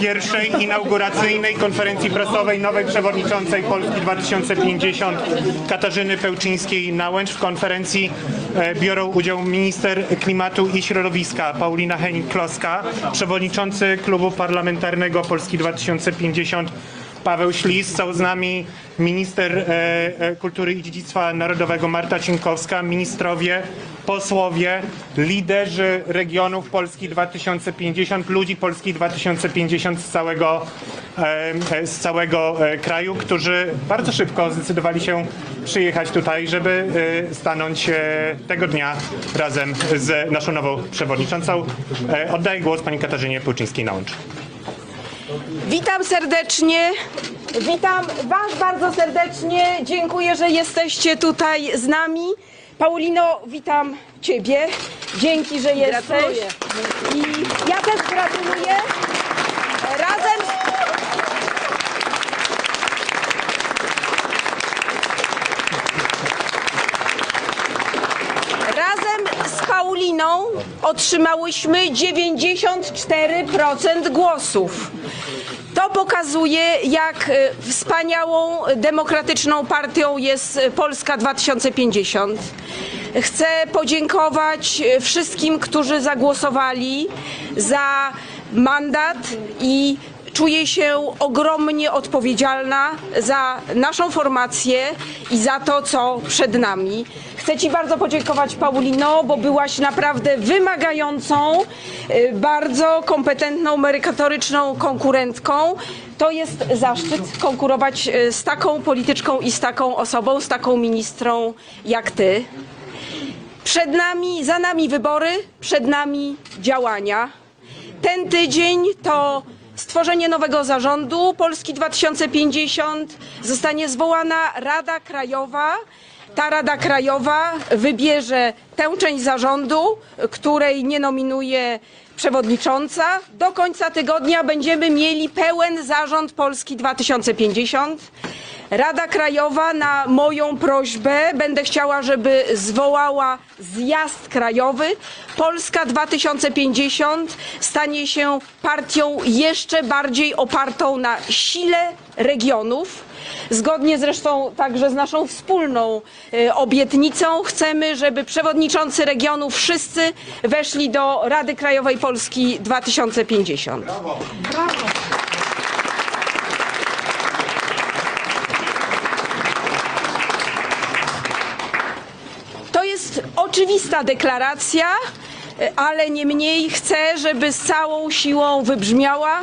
pierwszej inauguracyjnej konferencji prasowej nowej przewodniczącej Polski 2050 Katarzyny Pełczyńskiej-Nałęcz. W konferencji e, biorą udział minister klimatu i środowiska Paulina Henning-Kloska, przewodniczący klubu parlamentarnego Polski 2050 Paweł Ślis, są z nami minister e, e, kultury i dziedzictwa narodowego Marta Cienkowska, ministrowie, posłowie, liderzy regionów Polski 2050, ludzi Polski 2050 z całego, e, z całego kraju, którzy bardzo szybko zdecydowali się przyjechać tutaj, żeby stanąć tego dnia razem z naszą nową przewodniczącą. Oddaję głos pani Katarzynie Puczyńskiej-Nałącz. Witam serdecznie. Witam Was bardzo serdecznie. Dziękuję, że jesteście tutaj z nami. Paulino, witam Ciebie. Dzięki, że jesteś. Gratuluję. I ja też gratuluję. Razem Razem z Pauliną otrzymałyśmy 94% głosów. To pokazuje, jak e, wspaniałą, demokratyczną partią jest e, Polska 2050. Chcę podziękować e, wszystkim, którzy zagłosowali za mandat i czuję się ogromnie odpowiedzialna za naszą formację i za to, co przed nami. Chcę Ci bardzo podziękować, Paulino, bo byłaś naprawdę wymagającą, y, bardzo kompetentną, merytoryczną konkurentką. To jest zaszczyt konkurować y, z taką polityczką i z taką osobą, z taką ministrą jak Ty. Przed nami, za nami wybory, przed nami działania. Ten tydzień to stworzenie nowego zarządu Polski 2050. Zostanie zwołana Rada Krajowa. Ta Rada Krajowa wybierze tę część zarządu, której nie nominuje przewodnicząca. Do końca tygodnia będziemy mieli pełen zarząd Polski 2050. Rada Krajowa na moją prośbę będę chciała, żeby zwołała zjazd krajowy. Polska 2050 stanie się partią jeszcze bardziej opartą na sile regionów. Zgodnie zresztą także z naszą wspólną e, obietnicą chcemy, żeby przewodniczący regionów wszyscy weszli do Rady Krajowej Polski 2050. To jest oczywista deklaracja, e, ale niemniej chcę, żeby z całą siłą wybrzmiała.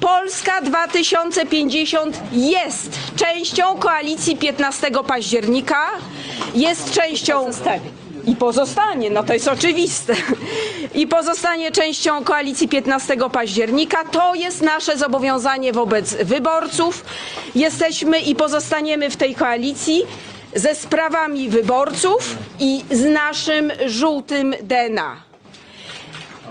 Polska 2050 jest częścią koalicji 15 października, jest częścią. I pozostanie, no to jest oczywiste. I pozostanie częścią koalicji 15 października. To jest nasze zobowiązanie wobec wyborców. Jesteśmy i pozostaniemy w tej koalicji ze sprawami wyborców i z naszym żółtym DNA.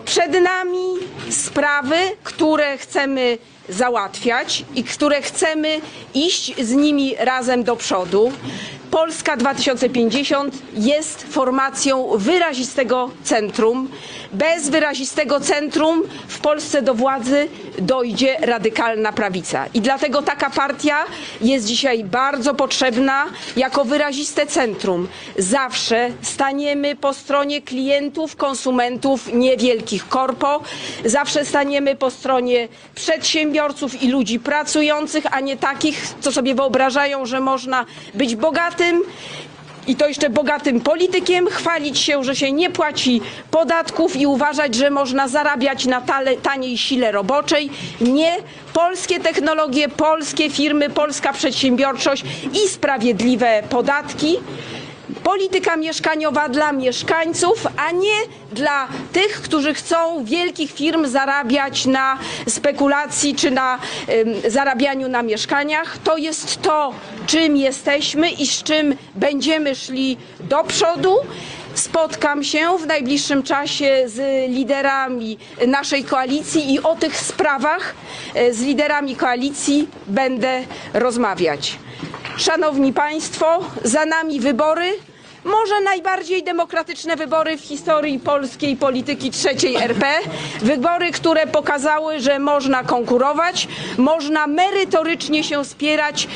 Przed nami sprawy, które chcemy załatwiać i które chcemy iść z nimi razem do przodu. Polska 2050 jest formacją wyrazistego centrum. Bez wyrazistego centrum w Polsce do władzy dojdzie radykalna prawica. I dlatego taka partia jest dzisiaj bardzo potrzebna jako wyraziste centrum. Zawsze staniemy po stronie klientów, konsumentów, niewielkich korpo. Zawsze staniemy po stronie przedsiębiorców i ludzi pracujących, a nie takich, co sobie wyobrażają, że można być bogatym i to jeszcze bogatym politykiem, chwalić się, że się nie płaci podatków i uważać, że można zarabiać na tale, taniej sile roboczej. Nie. Polskie technologie, polskie firmy, polska przedsiębiorczość i sprawiedliwe podatki. Polityka mieszkaniowa dla mieszkańców, a nie dla tych, którzy chcą wielkich firm zarabiać na spekulacji czy na zarabianiu na mieszkaniach. To jest to, czym jesteśmy i z czym będziemy szli do przodu. Spotkam się w najbliższym czasie z liderami naszej koalicji i o tych sprawach e, z liderami koalicji będę rozmawiać. Szanowni Państwo, za nami wybory. może najbardziej demokratyczne wybory w historii polskiej polityki trzeciej RP. Wybory, które pokazały, że można konkurować, można merytorycznie się wspierać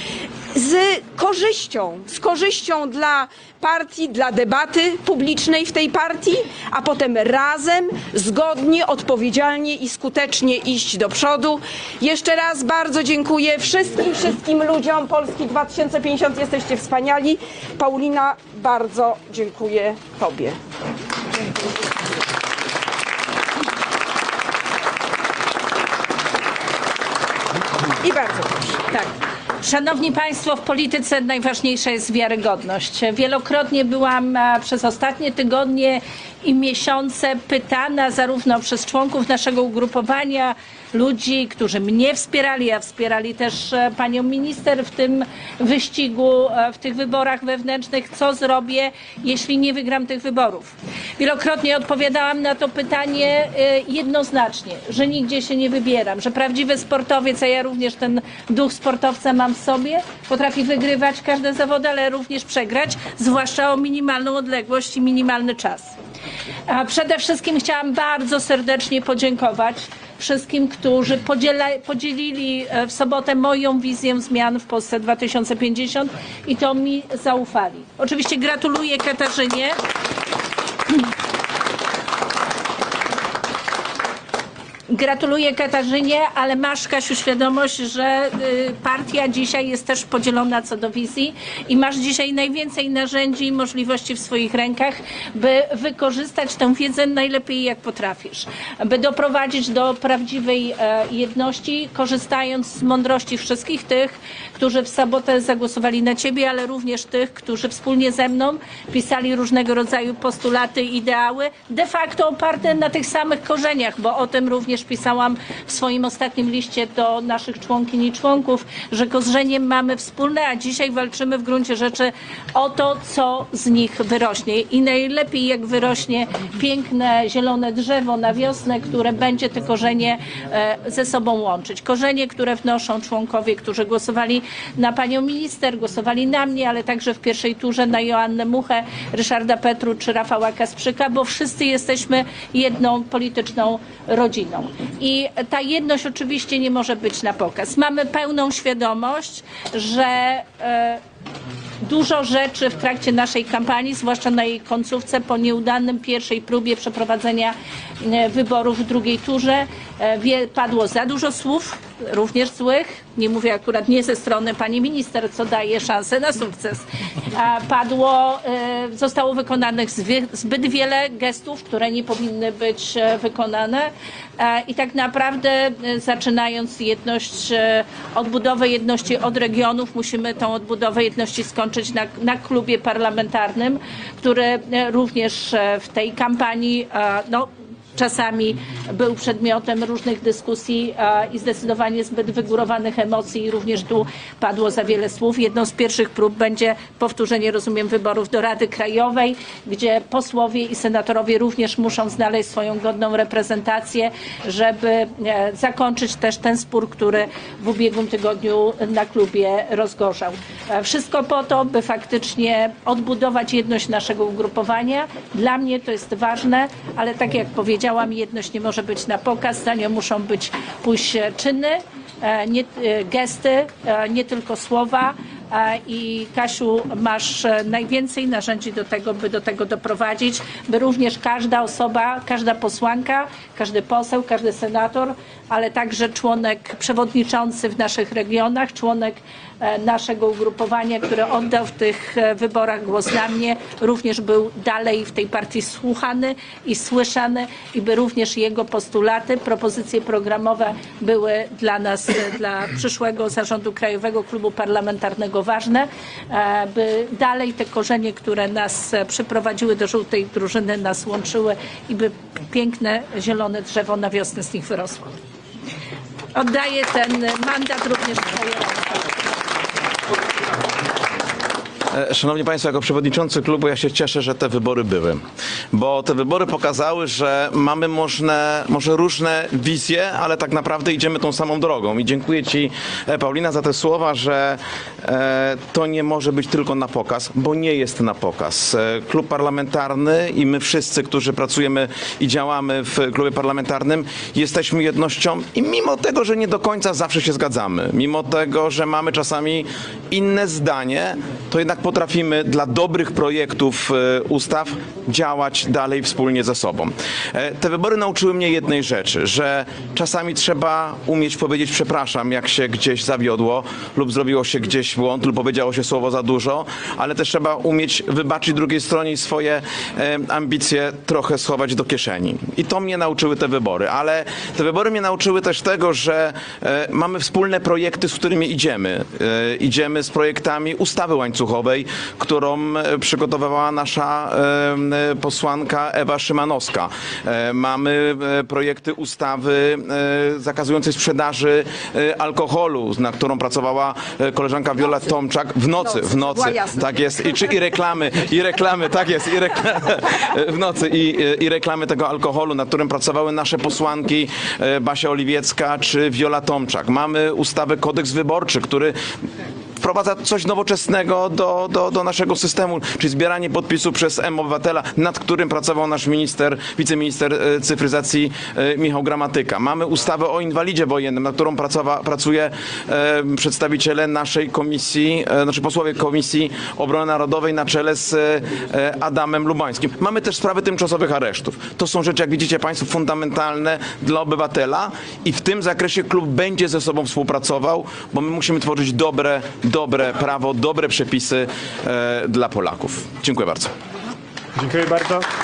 z korzyścią, z korzyścią dla partii, dla debaty publicznej w tej partii, a potem razem, zgodnie, odpowiedzialnie i skutecznie iść do przodu. Jeszcze raz bardzo dziękuję wszystkim, wszystkim ludziom Polski 2050. Jesteście wspaniali. Paulina, bardzo dziękuję Tobie. I bardzo proszę. Tak. Szanowni Państwo, w polityce najważniejsza jest wiarygodność. Wielokrotnie byłam przez ostatnie tygodnie i miesiące pytana zarówno przez członków naszego ugrupowania, ludzi, którzy mnie wspierali, a wspierali też e, panią minister w tym wyścigu, e, w tych wyborach wewnętrznych, co zrobię, jeśli nie wygram tych wyborów. Wielokrotnie odpowiadałam na to pytanie e, jednoznacznie, że nigdzie się nie wybieram, że prawdziwy sportowiec, a ja również ten duch sportowca mam w sobie, potrafi wygrywać każde zawody, ale również przegrać, zwłaszcza o minimalną odległość i minimalny czas. A przede wszystkim chciałam bardzo serdecznie podziękować wszystkim, którzy podziela, podzielili e, w sobotę moją wizję zmian w Polsce 2050 i to mi zaufali. Oczywiście gratuluję Katarzynie. Gratuluję Katarzynie, ale masz, Kasiu, świadomość, że y, partia dzisiaj jest też podzielona co do wizji i masz dzisiaj najwięcej narzędzi i możliwości w swoich rękach, by wykorzystać tę wiedzę najlepiej jak potrafisz, by doprowadzić do prawdziwej e, jedności, korzystając z mądrości wszystkich tych, którzy w sobotę zagłosowali na ciebie, ale również tych, którzy wspólnie ze mną pisali różnego rodzaju postulaty, ideały, de facto oparte na tych samych korzeniach, bo o tym również pisałam w swoim ostatnim liście do naszych członkiń i członków, że korzeniem mamy wspólne, a dzisiaj walczymy w gruncie rzeczy o to, co z nich wyrośnie. I najlepiej jak wyrośnie piękne, zielone drzewo na wiosnę, które będzie te korzenie e, ze sobą łączyć. Korzenie, które wnoszą członkowie, którzy głosowali na panią minister, głosowali na mnie, ale także w pierwszej turze na Joannę Muchę, Ryszarda Petru czy Rafała Kasprzyka, bo wszyscy jesteśmy jedną polityczną rodziną. I ta jedność oczywiście nie może być na pokaz. Mamy pełną świadomość, że e, dużo rzeczy w trakcie naszej kampanii, zwłaszcza na jej końcówce, po nieudanym pierwszej próbie przeprowadzenia e, wyborów w drugiej turze, e, padło za dużo słów, również złych. Nie mówię akurat nie ze strony pani minister, co daje szansę na sukces. Padło, e, zostało wykonanych zbyt wiele gestów, które nie powinny być e, wykonane. E, I tak naprawdę zaczynając jedność, odbudowę jedności od regionów, musimy tą odbudowę jedności skończyć na, na klubie parlamentarnym, który również w tej kampanii no, czasami był przedmiotem różnych dyskusji e, i zdecydowanie zbyt wygórowanych emocji i również tu padło za wiele słów. Jedną z pierwszych prób będzie powtórzenie, rozumiem, wyborów do Rady Krajowej, gdzie posłowie i senatorowie również muszą znaleźć swoją godną reprezentację, żeby e, zakończyć też ten spór, który w ubiegłym tygodniu na klubie rozgorzał. E, Wszystko po to, by faktycznie odbudować jedność naszego ugrupowania. Dla mnie to jest ważne, ale tak jak powiedziałam, jedność nie może być na pokaz, za nią muszą być pójść e, czyny, e, nie, e, gesty, nie tylko słowa. I Kasiu, masz najwięcej narzędzi do tego, by do tego doprowadzić, by również każda osoba, każda posłanka, każdy poseł, każdy senator, ale także członek przewodniczący w naszych regionach, członek naszego ugrupowania, który oddał w tych e, wyborach głos na mnie, również był dalej w tej partii słuchany i słyszany i by również jego postulaty, propozycje programowe były dla nas, e, dla przyszłego zarządu Krajowego Klubu Parlamentarnego ważne, e, by dalej te korzenie, które nas e, przyprowadziły do żółtej drużyny, nas łączyły i by piękne, zielone drzewo na wiosnę z nich wyrosło. Oddaję ten mandat również. 何? E, Szanowni Państwo, jako przewodniczący klubu ja się cieszę, że te wybory były, bo te wybory pokazały, że mamy możne, może różne wizje, ale tak naprawdę idziemy tą samą drogą. I dziękuję Ci, e, Paulina, za te słowa, że e, to nie może być tylko na pokaz, bo nie jest na pokaz. Klub parlamentarny i my wszyscy, którzy pracujemy i działamy w klubie parlamentarnym, jesteśmy jednością i mimo tego, że nie do końca zawsze się zgadzamy, mimo tego, że mamy czasami inne zdanie, to jednak potrafimy dla dobrych projektów e, ustaw działać dalej wspólnie ze sobą. E, Te wybory nauczyły mnie jednej rzeczy, że czasami trzeba umieć powiedzieć przepraszam, jak się gdzieś zawiodło lub zrobiło się gdzieś błąd lub powiedziało się słowo za dużo, ale też trzeba umieć wybaczyć drugiej stronie i swoje e, ambicje trochę schować do kieszeni. I to mnie nauczyły te wybory, ale te wybory mnie nauczyły też tego, że mamy wspólne projekty, z którymi idziemy. Idziemy z projektami ustawy łańcuchowej, którą e, przygotowywała nasza e, posłanka Ewa Szymanowska. E, mamy projekty ustawy zakazującej sprzedaży alkoholu, na którą pracowała koleżanka Wiola Tomczak w nocy, w nocy. Tak jest. I, czy, I reklamy, i reklamy, tak jest, i reklamy, w nocy i, i reklamy tego alkoholu, nad którym pracowały nasze posłanki Basia Oliwiecka czy Wiola Tomczak. Mamy ustawę kodeks wyborczy, który wprowadza coś nowoczesnego do, do, do naszego systemu, czyli zbieranie podpisów przez M-Obywatela, nad którym pracował nasz minister, wiceminister e, cyfryzacji e, Michał Gramatyka. Mamy ustawę o inwalidzie wojennym, nad którą pracowa, pracuje e, przedstawiciele naszej komisji, znaczy posłowie Komisji Obrony Narodowej na czele z Adamem Lubańskim. Mamy też sprawy tymczasowych aresztów. To są rzeczy, jak widzicie Państwo, fundamentalne dla obywatela i w tym zakresie klub będzie ze sobą współpracował, bo my musimy tworzyć dobre, dobre prawo, dobre przepisy e, dla Polaków. Dziękuję bardzo. Dziękuję bardzo.